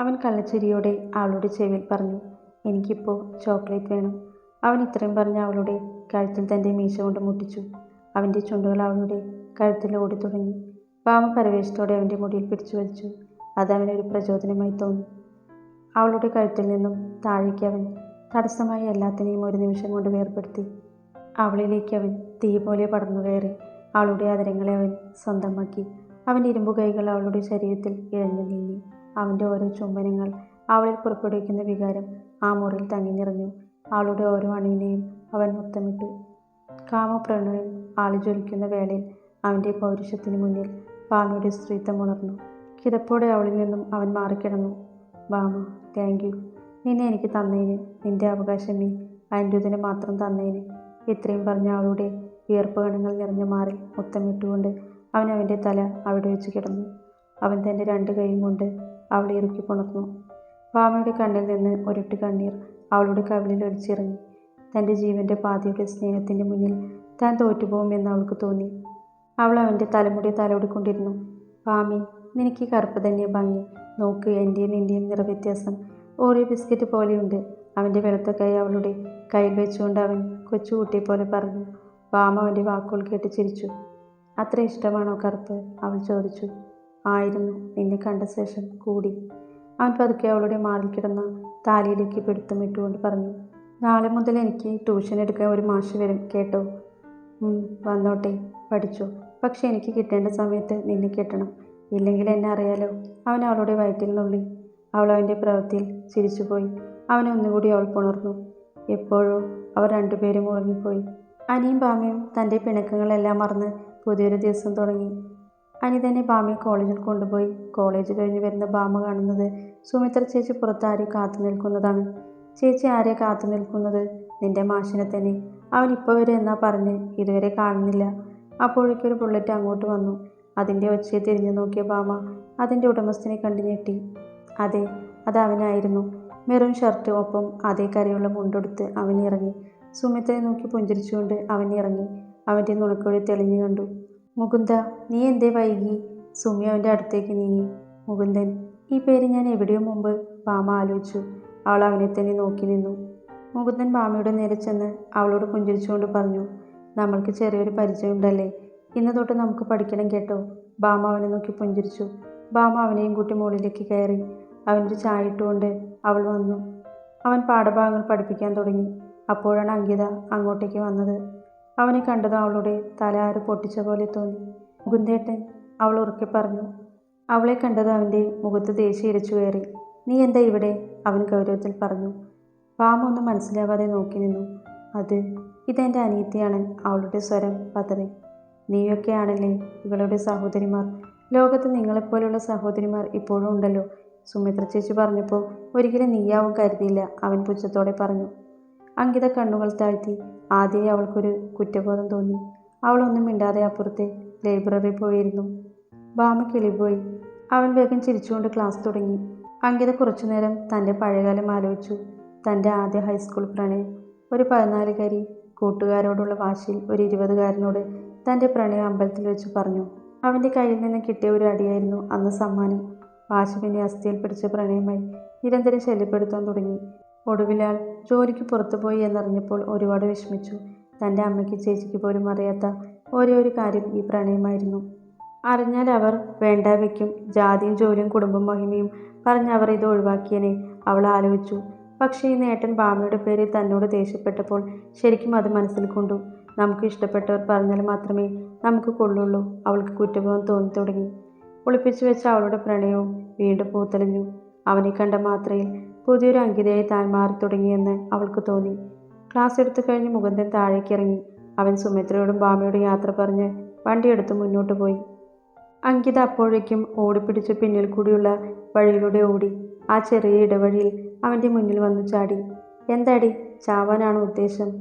അവൻ കള്ളച്ചിരിയോടെ അവളുടെ ചെവിയിൽ പറഞ്ഞു എനിക്കിപ്പോൾ ചോക്ലേറ്റ് വേണം. അവൻ ഇത്രയും പറഞ്ഞ് അവളുടെ കഴുത്തിൽ തന്റെ മീശ കൊണ്ട് മുട്ടിച്ചു. അവന്റെ ചുണ്ടുകൾ അവളുടെ കഴുത്തിൽ ഓടി തുടങ്ങി. വാമ പരവേശത്തോടെ അവന്റെ മുടിയിൽ പിടിച്ചു വലിച്ചു. അത് പ്രചോദനമായി തോന്നി. അവളുടെ കഴുത്തിൽ നിന്നും താഴേക്ക് അവൻ തടസ്സമായി എല്ലാത്തിനെയും ഒരു നിമിഷം കൊണ്ട് വേർപെടുത്തി. അവളിലേക്ക് അവൻ തീ പോലെ പടർന്നു കയറി. അവളുടെ അതിരങ്ങളെ അവൻ സ്വന്തമാക്കി. അവന്റെ ഇരുമ്പു കൈകൾ അവളുടെ ശരീരത്തിൽ ഇഴഞ്ഞു നീങ്ങി. അവന്റെ ഓരോ ചുംബനങ്ങൾ അവളിൽ പുറപ്പെടുവിക്കുന്ന വികാരം ആ മുറിയിൽ തങ്ങി നിറഞ്ഞു. അവളുടെ ഓരോ അണുവിനെയും അവൻ മുത്തമിട്ടു. കാമപ്രണയം ആളിജ്വലിക്കുന്ന വേളയിൽ അവന്റെ പൗരുഷത്തിന് മുന്നിൽ ഭാമയുടെ സ്ത്രീത്വം ഉണർന്നു. കിതപ്പോടെ അവളിൽ നിന്നും അവൻ മാറിക്കിടന്നു. ഭാമ താങ്ക് യു നിന്നെ എനിക്ക് തന്നതിന് നിന്റെ അവകാശം നീ അനിരുദ്ധന് മാത്രം തന്നതിന് ഇത്രയും പറഞ്ഞ അവളുടെ വിയർപ്പ് കണങ്ങൾ നിറഞ്ഞ മാറിൽ മുത്തമിട്ടുകൊണ്ട് അവൻ അവന്റെ തല അവിടെ വെച്ച് കിടന്നു. അവൻ തന്റെ രണ്ട് കൈയും കൊണ്ട് അവളെ ഇറുക്കി പുണർന്നു ഭാമയുടെ കണ്ണിൽ നിന്ന് ഒരിട്ട് കണ്ണീർ അവളുടെ കവിളിൽ ഒലിച്ചിറങ്ങി. തന്റെ ജീവന്റെ പാതിയുടെ സ്നേഹത്തിന്റെ മുന്നിൽ താൻ തോറ്റുപോകുമെന്ന് അവൾക്ക് തോന്നി. അവൾ അവന്റെ തലമുടി തലോടിക്കൊണ്ടിരുന്നു. ഭാമി നിനക്ക് കറുപ്പ് തന്നെ ഭംഗി. നോക്ക് എന്റെയും നിന്റെയും നിറവ്യത്യാസം. ഓരോ ബിസ്ക്കറ്റ് പോലെയുണ്ട്. അവന്റെ വെളുത്ത കൈ അവളുടെ കയ്യിൽ വെച്ചുകൊണ്ട് അവൻ കൊച്ചുകുട്ടിയെ പോലെ പറഞ്ഞു. ഭാമ അവന്റെ വാക്കുകൾ കേട്ട് ചിരിച്ചു. അത്ര ഇഷ്ടമാണോ കറുപ്പ്? അവൾ ചോദിച്ചു. ആയിരുന്നു. നിന്നെ കണ്ട ശേഷം കൂടി. അവൻ പതുക്കെ അവളുടെ മാറിൽ കിടന്ന താലിയിലേക്ക് പിടുത്തമിട്ടുകൊണ്ട് പറഞ്ഞു നാളെ മുതൽ എനിക്ക് ട്യൂഷൻ എടുക്കാൻ ഒരു മാഷ് വരും കേട്ടോ? വന്നോട്ടെ പഠിച്ചോ. പക്ഷേ എനിക്ക് കിട്ടേണ്ട സമയത്ത് നിന്നെ കിട്ടണം. ഇല്ലെങ്കിൽ എന്നെ അറിയാലോ അവൻ അവളുടെ വയറ്റിൽ നുള്ളി അവൾ അവന്റെ പ്രവൃത്തിയിൽ ചിരിച്ചുപോയി. അവനെ ഒന്നുകൂടി അവൾ പുണർന്നു. എപ്പോഴോ അവർ രണ്ടുപേരും ഉറങ്ങിപ്പോയി. അനിയും ബാമയും തന്റെ പിണക്കങ്ങളെല്ലാം മറന്ന് പുതിയൊരു ദിവസം തുടങ്ങി. അനി തന്നെ ബാമയെ കോളേജിൽ കൊണ്ടുപോയി. കോളേജ് കഴിഞ്ഞ് വരുന്ന ബാമ കാണുന്നത് സുമിത്ര ചേച്ചി പുറത്ത് ആരെയും കാത്തു നിൽക്കുന്നതാണ്. ചേച്ചി ആരെ കാത്തു നിൽക്കുന്നത്? നിന്റെ മാഷിനെ തന്നെ. അവൻ ഇപ്പോൾ വരെ എന്നാ പറഞ്ഞ്? ഇതുവരെ കാണുന്നില്ല. അപ്പോഴേക്കൊരു ബുള്ളറ്റ് അങ്ങോട്ട് വന്നു. അതിന്റെ ഒച്ചയെ തിരിഞ്ഞു നോക്കിയ ബാമ അതിന്റെ ഉടമസ്ഥനെ കണ്ടു ഞെട്ടി. അതെ അത് അവനായിരുന്നു. മെറൂൺ ഷർട്ട് ഒപ്പം അതേ കരയുള്ള മുണ്ടെടുത്ത് അവൻ ഇറങ്ങി. സുമിത്രയെ നോക്കി പുഞ്ചിരിച്ചുകൊണ്ട് അവൻ ഇറങ്ങി. അവന്റെ നുണക്കൊഴി തെളിഞ്ഞു കണ്ടു. മുകുന്ദ നീ എന്തേ വൈകി? സുമി അവന്റെ അടുത്തേക്ക് നീങ്ങി. മുകുന്ദൻ ഈ പേര് ഞാൻ എവിടെയോ മുമ്പ് ഭാമ ആലോചിച്ചു. അവൾ അവനെ തന്നെ നോക്കി നിന്നു. മുകുന്ദൻ ഭാമയുടെ നേരെ ചെന്ന് അവളോട് പുഞ്ചിരിച്ചുകൊണ്ട് പറഞ്ഞു നമ്മൾക്ക് ചെറിയൊരു പരിചയമുണ്ടല്ലേ? ഇന്ന് തൊട്ട് നമുക്ക് പഠിക്കണം കേട്ടോ. ഭാമ അവനെ നോക്കി പുഞ്ചിരിച്ചു. ഭാമ അവനെയും കൂട്ടി മുകളിലേക്ക് കയറി. അവന്റെ ചായ ഇട്ടുകൊണ്ട് അവൾ വന്നു. അവൻ പാഠഭാഗങ്ങൾ പഠിപ്പിക്കാൻ തുടങ്ങി. അപ്പോഴാണ് അങ്കിത അങ്ങോട്ടേക്ക് വന്നത്. അവനെ കണ്ടത് അവളുടെ തല പൊട്ടിച്ച പോലെ തോന്നി. മുകുന്ദേട്ടൻ അവൾ ഉറക്കെ പറഞ്ഞു അവളെ കണ്ടത് അവന്റെ മുഖത്ത് ദേഷ്യം ഇരച്ചു കയറി. നീ എന്താ ഇവിടെ? അവൻ ഗൗരവത്തിൽ പറഞ്ഞു. പാമൊന്നും മനസ്സിലാവാതെ നോക്കി നിന്നു. അത് ഇതെന്റെ അനിയത്തിയാണ് അവളുടെ സ്വരം പതറി നീയൊക്കെയാണല്ലേ ഇവളുടെ സഹോദരിമാർ. ലോകത്ത് നിങ്ങളെപ്പോലുള്ള സഹോദരിമാർ ഇപ്പോഴും ഉണ്ടല്ലോ. സുമിത്ര ചേച്ചി പറഞ്ഞപ്പോൾ ഒരിക്കലും നീയാവും കരുതിയില്ല. അവൻ പുച്ഛത്തോടെ പറഞ്ഞു അങ്കിത കണ്ണുകൾ താഴ്ത്തി. ആദ്യമേ അവൾക്കൊരു കുറ്റബോധം തോന്നി. അവളൊന്നും മിണ്ടാതെ അപ്പുറത്തെ ലൈബ്രറി പോയിരുന്നു. ബാമ കിളിപോയി. അവൻ വേഗം ചിരിച്ചുകൊണ്ട് ക്ലാസ് തുടങ്ങി. അങ്കിത കുറച്ചുനേരം തന്റെ പഴയകാലം ആലോചിച്ചു. തന്റെ ആദ്യ ഹൈസ്കൂൾ പ്രണയം. ഒരു പതിനാലുകാരി കൂട്ടുകാരോടുള്ള വാശിയിൽ ഒരു ഇരുപതുകാരനോട് തന്റെ പ്രണയം അമ്പലത്തിൽ വെച്ച് പറഞ്ഞു. അവന്റെ കയ്യിൽ നിന്ന് കിട്ടിയ ഒരു അടിയായിരുന്നു അന്ന് സമ്മാനം. വാശി പിന്നെ അസ്ഥിയിൽ പിടിച്ച പ്രണയമായി നിരന്തരം ശല്യപ്പെടുത്താൻ തുടങ്ങി. ഒടുവിലാൾ ജോലിക്ക് പുറത്തുപോയി എന്നറിഞ്ഞപ്പോൾ ഒരുപാട് വിഷമിച്ചു. തന്റെ അമ്മയ്ക്ക് ചേച്ചിക്ക് പോലും അറിയാത്ത ഒരേ ഒരു കാര്യം ഈ പ്രണയമായിരുന്നു. അറിഞ്ഞാൽ അവർ വേണ്ട വയ്ക്കും ജാതിയും ജോലിയും കുടുംബം മഹിമയും പറഞ്ഞ് അവർ ഇത് ഒഴിവാക്കിയനെ അവൾ ആലോചിച്ചു. പക്ഷേ ഈ നേട്ടൻ ഭാമയുടെ പേരിൽ തന്നോട് ദേഷ്യപ്പെട്ടപ്പോൾ ശരിക്കും അത് മനസ്സിൽ കൊണ്ടു. നമുക്ക് ഇഷ്ടപ്പെട്ടവർ പറഞ്ഞാൽ മാത്രമേ നമുക്ക് കൊള്ളുള്ളൂ അവൾക്ക് കുറ്റബോധം തോന്നി തുടങ്ങി. ഒളിപ്പിച്ചു വെച്ച അവളുടെ പ്രണയവും വീണ്ടും പൂത്തലിഞ്ഞു അവനെ കണ്ട മാത്രയിൽ പുതിയൊരു അങ്കിതയായി താൻ മാറി തുടങ്ങിയെന്ന് അവൾക്ക് തോന്നി. ക്ലാസ് എടുത്തു കഴിഞ്ഞ് മുകുന്ദൻ താഴേക്ക് ഇറങ്ങി അവൻ സുമിത്രയോടും ബാമയോടും യാത്ര പറഞ്ഞ് വണ്ടിയെടുത്ത് മുന്നോട്ട് പോയി. അങ്കിത അപ്പോഴേക്കും ഓടിപ്പിടിച്ച് പിന്നിൽ കൂടിയുള്ള വഴിയിലൂടെ ഓടി. ആ ചെറിയ ഇടവഴിയിൽ അവന്റെ മുന്നിൽ വന്നു ചാടി. എന്താടി? ചാവാനാണ് ഉദ്ദേശം?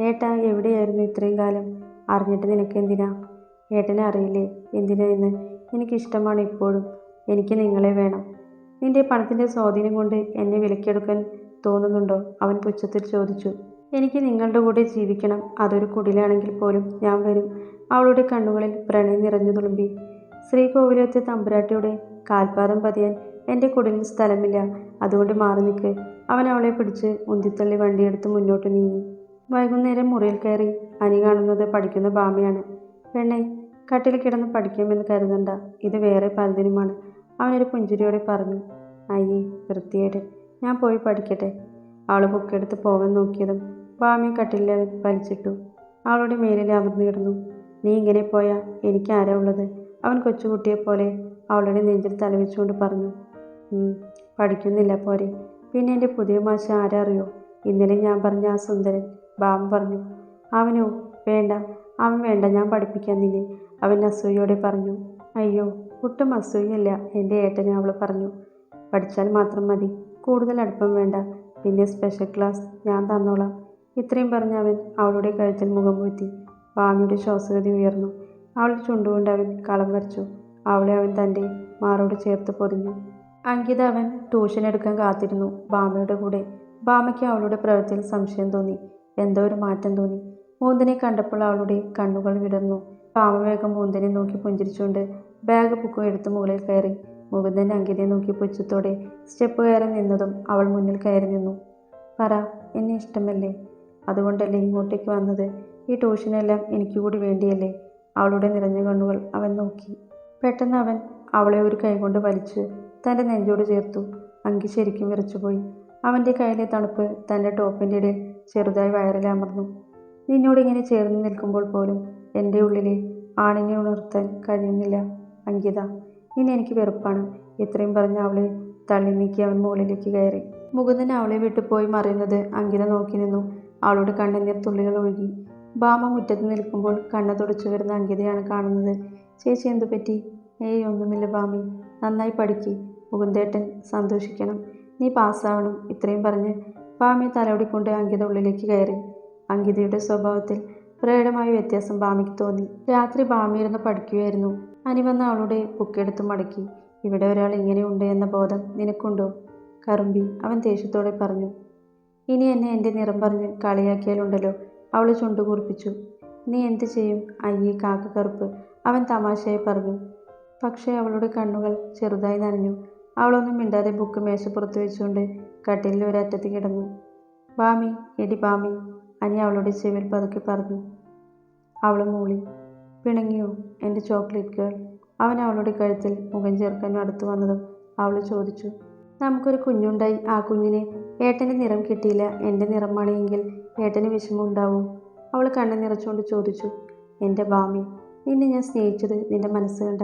ഏട്ടാ എവിടെയായിരുന്നു ഇത്രയും കാലം? അറിഞ്ഞിട്ട് നിനക്ക് എന്തിനാ? ഏട്ടനെ അറിയില്ലേ? എന്തിനാ എന്ന് എനിക്കിഷ്ടമാണ് ഇപ്പോഴും. എനിക്ക് നിങ്ങളെ വേണം. നിന്റെ പണത്തിന്റെ സ്വാധീനം കൊണ്ട് എന്നെ വിലക്കെടുക്കാൻ തോന്നുന്നുണ്ടോ? അവൻ പുച്ഛത്തിൽ ചോദിച്ചു. എനിക്ക് നിങ്ങളുടെ കൂടെ ജീവിക്കണം. അതൊരു കുടിലാണെങ്കിൽ പോലും ഞാൻ വരും. അവളുടെ കണ്ണുകളിൽ പ്രണയം നിറഞ്ഞു തുളുമ്പി. ശ്രീകോവിലത്തെ തമ്പുരാട്ടിയുടെ കാൽപാദം പതിയാൻ എന്റെ കുടിലിന് സ്ഥലമില്ല. അതുകൊണ്ട് മാറി നിൽക്ക്. അവൻ അവളെ പിടിച്ച് ഉന്തിത്തള്ളി വണ്ടിയെടുത്ത് മുന്നോട്ട് നീങ്ങി. വൈകുന്നേരം മുറിയിൽ കയറി അനി കാണുന്നത് പഠിക്കുന്ന ഭാമയാണ്. പെണ്ണെ കട്ടിൽ കിടന്ന് പഠിക്കാമെന്ന് കരുതണ്ട. ഇത് വേറെ പലതിനുമാണ്. അവനൊരു പുഞ്ചിരിയോടെ പറഞ്ഞു അയ്യേ വൃത്തിയേട് ഞാൻ പോയി പഠിക്കട്ടെ. അവൾ ബുക്കെടുത്ത് പോകാൻ നോക്കിയതും ഭാമി കട്ടിലിൽ അവൻ വലിച്ചിട്ടു. അവളുടെ മേലിൽ അമർന്നു കിടന്നു. നീ ഇങ്ങനെ പോയാൽ എനിക്ക് ആരാ ഉള്ളത്? അവൻ കൊച്ചുകുട്ടിയെ പോലെ അവളുടെ നെഞ്ചിൽ തലവെച്ചുകൊണ്ട് പറഞ്ഞു പഠിക്കുന്നില്ല പോരെ. പിന്നെ എന്റെ പുതിയ മാഷ ആരറിയോ ഇന്നലെ ഞാൻ പറഞ്ഞ ആ സുന്ദരൻ. ബാം പറഞ്ഞു അവനോ? വേണ്ട അവൻ വേണ്ട ഞാൻ പഠിപ്പിക്കാൻ നിന്നെ. അവൻ അസൂയോടെ പറഞ്ഞു അയ്യോ ഒട്ടും അസൂയല്ല എന്റെ ഏട്ടന് അവൾ പറഞ്ഞു. പഠിച്ചാൽ മാത്രം മതി കൂടുതൽ അടുപ്പം വേണ്ട. പിന്നെ സ്പെഷ്യൽ ക്ലാസ് ഞാൻ തന്നോളാം. ഇത്രയും പറഞ്ഞ് അവൻ അവളുടെ കഴുത്തിൽ മുഖം പൂറ്റി വാമിയുടെ ശ്വാസഗതി ഉയർന്നു. അവൾ ചുണ്ടുകൊണ്ട് അവൻ കളം വരച്ചു. അവളെ അവൻ തന്റെ മാറോട് ചേർത്ത് പൊതിഞ്ഞു. അങ്കിത അവൻ ട്യൂഷൻ എടുക്കാൻ കാത്തിരുന്നു ബാമയുടെ കൂടെ. ബാമയ്ക്ക് അവളുടെ പ്രവൃത്തിയിൽ സംശയം തോന്നി. എന്തോ ഒരു മാറ്റം തോന്നി. മൂന്തിനെ കണ്ടപ്പോൾ അവളുടെ കണ്ണുകൾ വിടർന്നു. ബാമ വേഗം മൂന്തിനെ നോക്കി പുഞ്ചിരിച്ചുകൊണ്ട് ബാഗ് ബുക്കും എടുത്ത് മുകളിൽ കയറി. മുകുന്ദൻ അങ്കിതയെ നോക്കി പുച്ഛത്തോടെ സ്റ്റെപ്പ് കയറി നിന്നതും അവൾ മുന്നിൽ കയറി നിന്നു. പറ എന്നെ ഇഷ്ടമല്ലേ? അതുകൊണ്ടല്ലേ ഇങ്ങോട്ടേക്ക് വന്നത്? ഈ ട്യൂഷനെല്ലാം എനിക്ക് കൂടി വേണ്ടിയല്ലേ? അവളുടെ നിറഞ്ഞ കണ്ണുകൾ അവൻ നോക്കി. പെട്ടെന്ന് അവൻ അവളെ ഒരു കൈകൊണ്ട് വലിച്ച് തന്റെ നെഞ്ചോട് ചേർത്തു. അങ്കി ശരിക്കും വിറച്ചുപോയി. അവന്റെ കയ്യിലെ തണുപ്പ് തന്റെ ടോപ്പിന്റെ ഇടയിൽ ചെറുതായി വയറിലമർന്നു നിന്നോട് ഇങ്ങനെ ചേർന്ന് നിൽക്കുമ്പോൾ പോലും എന്റെ ഉള്ളിലെ ആണിനെ ഉണർത്താൻ കഴിയുന്നില്ല. അങ്കിത ഇനി എനിക്ക് വെറുപ്പാണ്. ഇത്രയും പറഞ്ഞ് അവളെ തള്ളി നീക്കി അവൻ മുകളിലേക്ക് കയറി. മുകുന്ദൻ അവളെ വിട്ടുപോയി മറിയുന്നത് അങ്കിത നോക്കി നിന്നു. അവളുടെ കണ്ണുനീർ തുള്ളികൾ ഒഴുകി. ഭാമ മുറ്റത്ത് നിൽക്കുമ്പോൾ കണ്ണ തുടച്ചു വരുന്ന അങ്കിതയാണ് കാണുന്നത്. ചേച്ചി എന്തു പറ്റി? ഏയ് ഒന്നുമില്ല ഭാമി. നന്നായി പഠിക്കി. മുകുന്ദേട്ടൻ സന്തോഷിക്കണം. നീ പാസ്സാവണം ഇത്രയും പറഞ്ഞ് ഭാമി തലോടിക്കൊണ്ട് അങ്കിത ഉള്ളിലേക്ക് കയറി. അങ്കിതയുടെ സ്വഭാവത്തിൽ പ്രകടമായ വ്യത്യാസം ഭാമിക്ക് തോന്നി. രാത്രി ഭാമി ഇരുന്ന് പഠിക്കുകയായിരുന്നു അനി വന്ന അവളുടെ ബുക്കെടുത്ത് മടക്കി. ഇവിടെ ഒരാൾ ഇങ്ങനെയുണ്ട് എന്ന ബോധം നിനക്കുണ്ടോ? കറുമ്പി അവൻ ദേഷ്യത്തോടെ പറഞ്ഞു. ഇനി എന്നെ എന്റെ നിറം പറഞ്ഞ് കളിയാക്കിയാലുണ്ടല്ലോ അവൾ ചുണ്ടുകൂർപ്പിച്ചു നീ എന്ത് ചെയ്യും? അയ്യേ കാക്ക കറുപ്പ്. അവൻ തമാശയായി പറഞ്ഞു. പക്ഷേ അവളുടെ കണ്ണുകൾ ചെറുതായി നനഞ്ഞു. അവളൊന്നും മിണ്ടാതെ ബുക്ക് മേശപ്പുറത്ത് വെച്ചുകൊണ്ട് കട്ടിലിൽ ഒരറ്റത്ത് കിടന്നു. ബാമി എടി ബാമി അനി അവളുടെ ചെവിൽ പതുക്കെ പറഞ്ഞു. അവൾ മൂളി. പിണങ്ങിയോ? എന്റെ ചോക്ലേറ്റ് ഗേൾ. അവൻ അവളുടെ കഴുത്തിൽ മുഖം ചേർക്കാൻ അടുത്തു വന്നതും അവൾ ചോദിച്ചു നമുക്കൊരു കുഞ്ഞുണ്ടായി. ആ കുഞ്ഞിനെ ഏട്ടന്റെ നിറം കിട്ടിയില്ല. എന്റെ നിറമാണെങ്കിൽ ഏട്ടന് വിഷമം ഉണ്ടാവും അവൾ കണ്ണു നിറച്ചുകൊണ്ട് ചോദിച്ചു എന്റെ ഭാമി നിന്നെ ഞാൻ സ്നേഹിച്ചത് നിന്റെ മനസ്സ് കണ്ട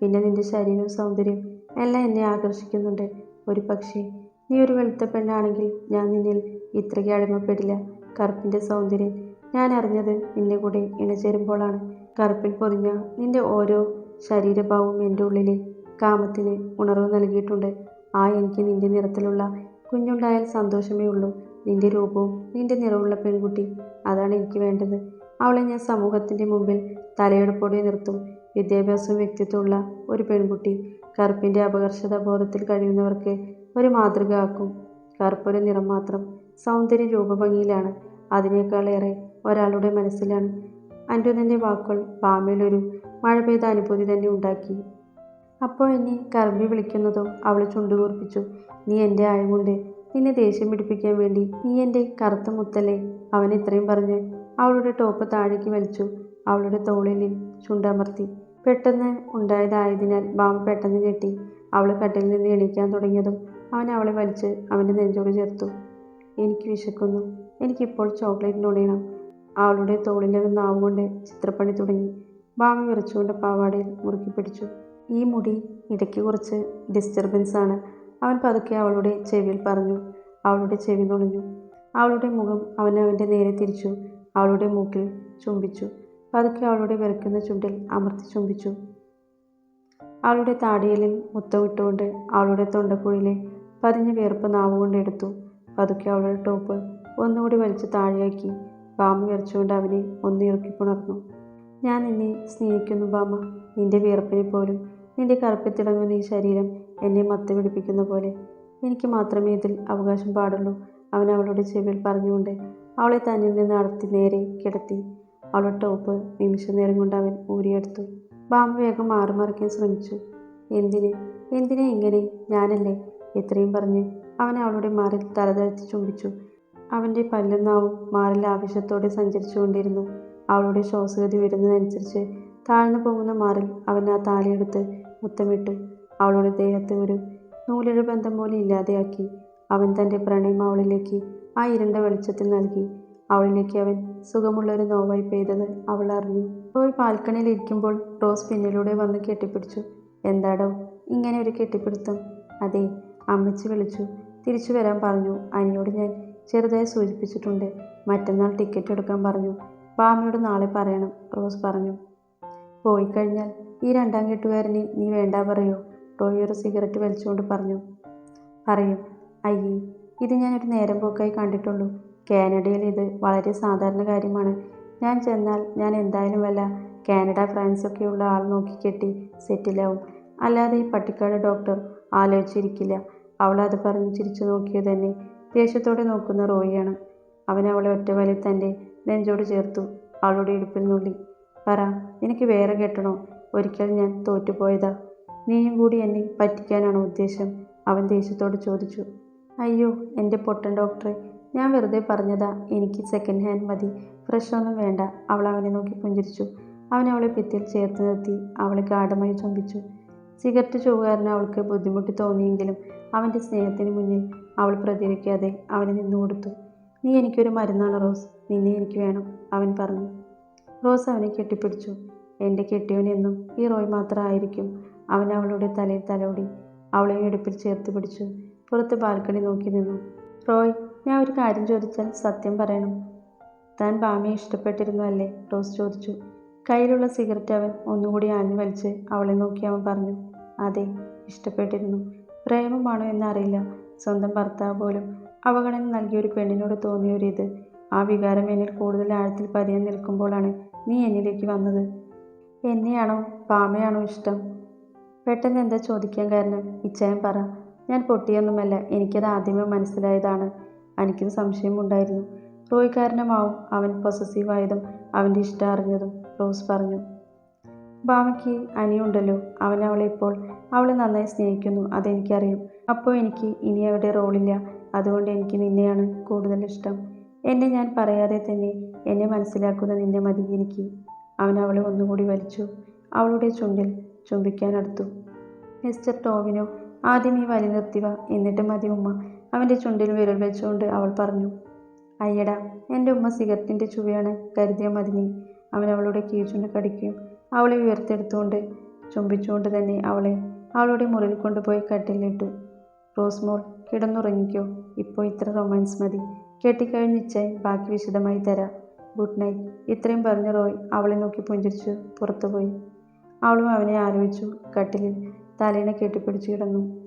പിന്നെ നിന്റെ ശരീരവും സൗന്ദര്യം എല്ലാം എന്നെ ആകർഷിക്കുന്നുണ്ട്. ഒരു പക്ഷേ നീ ഒരു വെളുത്ത പെണ്ണാണെങ്കിൽ ഞാൻ നിന്നിൽ ഇത്രയ്ക്ക് അടിമപ്പെടില്ല. കറുപ്പിന്റെ സൗന്ദര്യം ഞാൻ അറിഞ്ഞത് നിന്റെ കൂടെ ഇണചേരുമ്പോഴാണ് കറുപ്പിൽ പൊതിഞ്ഞ നിന്റെ ഓരോ ശരീരഭാവവും എന്റെ ഉള്ളിലെ കാമത്തിന് ഉണർവ് നൽകിയിട്ടുണ്ട്. ആ എനിക്ക് നിന്റെ നിറത്തിലുള്ള കുഞ്ഞുണ്ടായാൽ സന്തോഷമേ ഉള്ളൂ. നിന്റെ രൂപവും നിന്റെ നിറവുള്ള പെൺകുട്ടി അതാണ് എനിക്ക് വേണ്ടത്. അവളെ ഞാൻ സമൂഹത്തിന്റെ മുമ്പിൽ തലയെടുപ്പോടെ നിർത്തും. വിദ്യാഭ്യാസവും വ്യക്തിത്വമുള്ള ഒരു പെൺകുട്ടി കറുപ്പിന്റെ അപകർഷത ബോധത്തിൽ കഴിയുന്നവർക്ക് ഒരു മാതൃക ആക്കും. കറുപ്പൊരു നിറം മാത്രം സൗന്ദര്യ രൂപഭംഗിയിലാണ് അതിനേക്കാളേറെ ഒരാളുടെ മനസ്സിലാണ് അന്റുനന്റെ വാക്കുകൾ പാമയിലൊരു മഴ പെയ്ത അനുഭൂതി തന്നെ ഉണ്ടാക്കി. അപ്പോൾ എന്നെ കറമ്പി വിളിക്കുന്നതോ അവൾ ചുണ്ടുകൂർപ്പിച്ചു. നീ എന്റെ ആയമുണ്ട്. നിന്നെ ദേഷ്യം പിടിപ്പിക്കാൻ വേണ്ടി നീ എന്റെ കറുത്ത മുത്തല്ലേ അവൻ ഇത്രയും പറഞ്ഞ് അവളുടെ ടോപ്പ് താഴേക്ക് വലിച്ചു. അവളുടെ തോളിൽ ചുണ്ടമർത്തി. പെട്ടെന്ന് ഉണ്ടായതായതിനാൽ ബാമ പെട്ടെന്ന് ഞെട്ടി. അവൾ കട്ടിൽ നിന്ന് എണീക്കാൻ തുടങ്ങിയതും അവൻ അവളെ വലിച്ച് അവന്റെ നെഞ്ചോട് ചേർത്തു. എനിക്ക് വിശക്കുന്നു. എനിക്കിപ്പോൾ ചോക്ലേറ്റ് നുണയണം അവളുടെ തോളിലെ നാവ് കൊണ്ട് ചിത്രപ്പണി തുടങ്ങി. ഭാവി വിറച്ചുകൊണ്ട് പാവാടയിൽ മുറുക്കി പിടിച്ചു. ഈ മുടി ഇടയ്ക്ക് കുറച്ച് ഡിസ്റ്റർബൻസ് ആണ്. അവൻ പതുക്കെ അവളുടെ ചെവിയിൽ പറഞ്ഞു. അവളുടെ ചെവി നുണഞ്ഞു. അവളുടെ മുഖം അവൻ അവന്റെ നേരെ തിരിച്ചു. അവളുടെ മൂക്കിൽ ചുംബിച്ചു. പതുക്കെ അവളുടെ വിറക്കുന്ന ചുണ്ടിൽ അമർത്തി ചുംബിച്ചു. അവളുടെ താടിയലിൽ മുത്തമിട്ടുകൊണ്ട് അവളുടെ തൊണ്ടക്കുഴിയിലെ പതിഞ്ഞ വിയർപ്പ് നാവുകൊണ്ട് എടുത്തു. പതുക്കെ അവളുടെ ടോപ്പ് ഒന്നുകൂടി വലിച്ച് താഴെയാക്കി. ബാമ വിറച്ചുകൊണ്ട് അവനെ ഒന്ന് ഇറുക്കി പുണർന്നു ഞാൻ എന്നെ സ്നേഹിക്കുന്നു ബാമ. നിന്റെ വിയർപ്പിനെ പോലും നിന്റെ കറുപ്പിത്തിളങ്ങുന്ന ഈ ശരീരം എന്നെ മത്ത് പിടിപ്പിക്കുന്ന പോലെ. എനിക്ക് മാത്രമേ ഇതിൽ അവകാശം പാടുള്ളൂ അവൻ അവളുടെ ചെവിയിൽ പറഞ്ഞുകൊണ്ട് അവളെ തന്നിൽ നിന്ന് നടത്തി നേരെ കിടത്തി. അവളുടെ ടോപ്പ് നിമിഷ നേരം കൊണ്ട് അവൻ ഊരിയെടുത്തു. ബാമ വേഗം മാറി മറിക്കാൻ ശ്രമിച്ചു. എന്തിന്? എന്തിനെ ഇങ്ങനെ? ഞാനല്ലേ? ഇത്രയും പറഞ്ഞ് അവൻ അവളുടെ മാറിൽ തലതഴ്ത്തി ചുംബിച്ചു. അവന്റെ പല്ലും നാവും മാറിൽ ആവശ്യത്തോടെ സഞ്ചരിച്ചുകൊണ്ടിരുന്നു. അവളുടെ ശ്വാസഗതി വരുന്നതനുസരിച്ച് താഴ്ന്നു പോകുന്ന മാറിൽ അവൻ ആ താലിയെടുത്ത് മുത്തമിട്ടു. അവളുടെ ദേഹത്ത് ഒരു നൂലിഴ ബന്ധം പോലെ ഇല്ലാതെയാക്കി. അവൻ തന്റെ പ്രണയം അവളിലേക്ക് ആ ഇരുണ്ട വെളിച്ചത്തിൽ നൽകി. അവളിലേക്ക് അവൻ സുഖമുള്ളൊരു നോവായി പെയ്തത് അവൾ അറിഞ്ഞു. റോയ് ബാൽക്കണിയിൽ ഇരിക്കുമ്പോൾ റോസ് പിന്നിലൂടെ വന്ന് കെട്ടിപ്പിടിച്ചു. എന്താടോ ഇങ്ങനെ ഒരു കെട്ടിപ്പിടുത്തം? അതെ അമ്മച്ചി വിളിച്ചു. തിരിച്ചു വരാൻ പറഞ്ഞു. അനിയോട് ഞാൻ ചെറുതായി സൂചിപ്പിച്ചിട്ടുണ്ട്. മറ്റന്നാൾ ടിക്കറ്റ് എടുക്കാൻ പറഞ്ഞു. ബാമയോട് നാളെ പറയണം റോസ് പറഞ്ഞു. പോയി കഴിഞ്ഞാൽ ഈ രണ്ടാം കെട്ടുകാരനെ നീ വേണ്ട പറയോ റോയ് ഒരു സിഗരറ്റ് വലിച്ചുകൊണ്ട് പറഞ്ഞു. പറയും അയ്യേ ഇത് ഞാനൊരു നേരം പോക്കായി കണ്ടിട്ടുള്ളൂ. കാനഡയിൽ ഇത് വളരെ സാധാരണ കാര്യമാണ്. ഞാൻ ചെന്നാൽ ഞാൻ എന്തായാലും വല്ല കാനഡ ഫ്രാൻസൊക്കെയുള്ള ആൾ നോക്കി കെട്ടി സെറ്റിലാവും. അല്ലാതെ ഈ പട്ടിക്കാട് ഡോക്ടർ ആലോചിച്ചിരിക്കില്ല. അവൾ അത് പറഞ്ഞ് ചിരിച്ചു നോക്കിയത് തന്നെ ദേഷ്യത്തോടെ നോക്കുന്ന റോയിയാണ്. അവൻ അവളെ ഒറ്റവലി തന്റെ നെഞ്ചോട് ചേർത്തു. അവളുടെ ഇടുപ്പിൽ നുള്ളി പറ എനിക്ക് വേറെ കെട്ടണോ? ഒരിക്കൽ ഞാൻ തോറ്റുപോയതാ. നീയും കൂടി എന്നെ പറ്റിക്കാനാണോ ഉദ്ദേശം. അവൻ ദേഷ്യത്തോട് ചോദിച്ചു. അയ്യോ എന്റെ പൊട്ടൻ ഡോക്ടറെ ഞാൻ വെറുതെ പറഞ്ഞതാ. എനിക്ക് സെക്കൻഡ് ഹാൻഡ് മതി. ഫ്രഷ് ഒന്നും വേണ്ട. അവൾ അവനെ നോക്കി പുഞ്ചിരിച്ചു. അവൻ അവളെ ഭിത്തിയിൽ ചേർത്ത് നിർത്തി. അവളെ ഗാഠമായി ചുംബിച്ചു. സിഗരറ്റ് ചുവകാരന് അവൾക്ക് ബുദ്ധിമുട്ട് തോന്നിയെങ്കിലും അവന്റെ സ്നേഹത്തിന് മുന്നിൽ അവൾ പ്രതികരിക്കാതെ അവനെ നിന്നു കൊടുത്തു. നീ എനിക്കൊരു മരുന്നാണ് റോസ്. നിന്നെ എനിക്ക് വേണം അവൻ പറഞ്ഞു. റോസ് അവനെ കെട്ടിപ്പിടിച്ചു. എന്റെ കെട്ടിയവനെന്നും ഈ റോയ് മാത്രമായിരിക്കും അവൻ അവളുടെ തലയിൽ തലോടി അവളെ എടുപ്പിൽ ചേർത്ത് പിടിച്ചു. പുറത്ത് ബാൽക്കണി നോക്കി നിന്നു. റോയ് ഞാൻ ഒരു കാര്യം ചോദിച്ചാൽ സത്യം പറയണം. താൻ ഭാമിയെ ഇഷ്ടപ്പെട്ടിരുന്നു അല്ലേ? റോസ് ചോദിച്ചു. കയ്യിലുള്ള സിഗരറ്റ് അവൻ ഒന്നുകൂടി ആഞ്ഞു വലിച്ച് അവളെ നോക്കി അവൻ പറഞ്ഞു. അതെ ഇഷ്ടപ്പെട്ടിരുന്നു. പ്രേമമാണോ എന്നറിയില്ല. സ്വന്തം ഭർത്താവ് പോലും അവഗണന നൽകിയ ഒരു പെണ്ണിനോട് തോന്നിയൊരിത് ആ വികാരം എന്നിൽ കൂടുതൽ ആഴത്തിൽ പതിയാൻ നിൽക്കുമ്പോഴാണ് നീ എന്നിലേക്ക് വന്നത്. എന്നെയാണോ? പാമയാണോ ഇഷ്ടം? പെട്ടെന്ന് എന്താ ചോദിക്കാൻ കാരണം? ഇച്ചായം പറ. ഞാൻ പൊട്ടിയൊന്നുമല്ല. എനിക്കത് ആദ്യമേ മനസ്സിലായതാണ്. എനിക്കത് സംശയമുണ്ടായിരുന്നു കാരണമാവും അവൻ പൊസസീവായതും അവന്റെ ഇഷ്ടം അറിഞ്ഞതും റോസ് പറഞ്ഞു. ഭാമയ്ക്ക് അനിയുണ്ടല്ലോ. അവൻ അവളെ ഇപ്പോൾ അവളെ നന്നായി സ്നേഹിക്കുന്നു. അതെനിക്കറിയും. അപ്പോൾ എനിക്ക് ഇനി അവിടെ റോളില്ല അതുകൊണ്ട് എനിക്ക് നിന്നെയാണ് കൂടുതൽ ഇഷ്ടം. എന്നെ ഞാൻ പറയാതെ തന്നെ എന്നെ മനസ്സിലാക്കുന്ന നിന്നെ മതി എനിക്ക്. അവൻ അവളെ ഒന്നുകൂടി വലിച്ചു. അവളുടെ ചുണ്ടിൽ ചുംബിക്കാനടുത്തു മിസ്റ്റർ ടോവിനോ ആദ്യം ഈ വലി നിർത്തിവ. എന്നിട്ട് മതി ഉമ്മ. അവന്റെ ചുണ്ടിൽ വിരൽ വെച്ചുകൊണ്ട് അവൾ പറഞ്ഞു. അയ്യടാ എന്റെ ഉമ്മ സിഗരറ്റിന്റെ ചുവയാണ്. കരുതിയ മതി നീ. അവൻ അവളുടെ കീഴ്ചുണ്ട് കടിക്കുകയും അവളെ ഉയർത്തെടുത്തുകൊണ്ട് ചുംബിച്ചുകൊണ്ട് തന്നെ അവളെ അവളുടെ മുറിയിൽ കൊണ്ടുപോയി കട്ടിലിട്ടു. റോസ്മോൾ കിടന്നുറങ്ങിക്കോ. ഇപ്പോൾ ഇത്ര റൊമാൻസ് മതി. കെട്ടിക്കഴിഞ്ഞിച്ചായി ബാക്കി വിശദമായി തരാം. ഗുഡ് നൈറ്റ് ഇത്രയും പറഞ്ഞ റോയ് അവളെ നോക്കി പുഞ്ചിരിച്ചു പുറത്തുപോയി. അവളും അവനെ ആലോചിച്ചു കട്ടിലിൽ തലേനെ കെട്ടിപ്പിടിച്ചു കിടന്നു.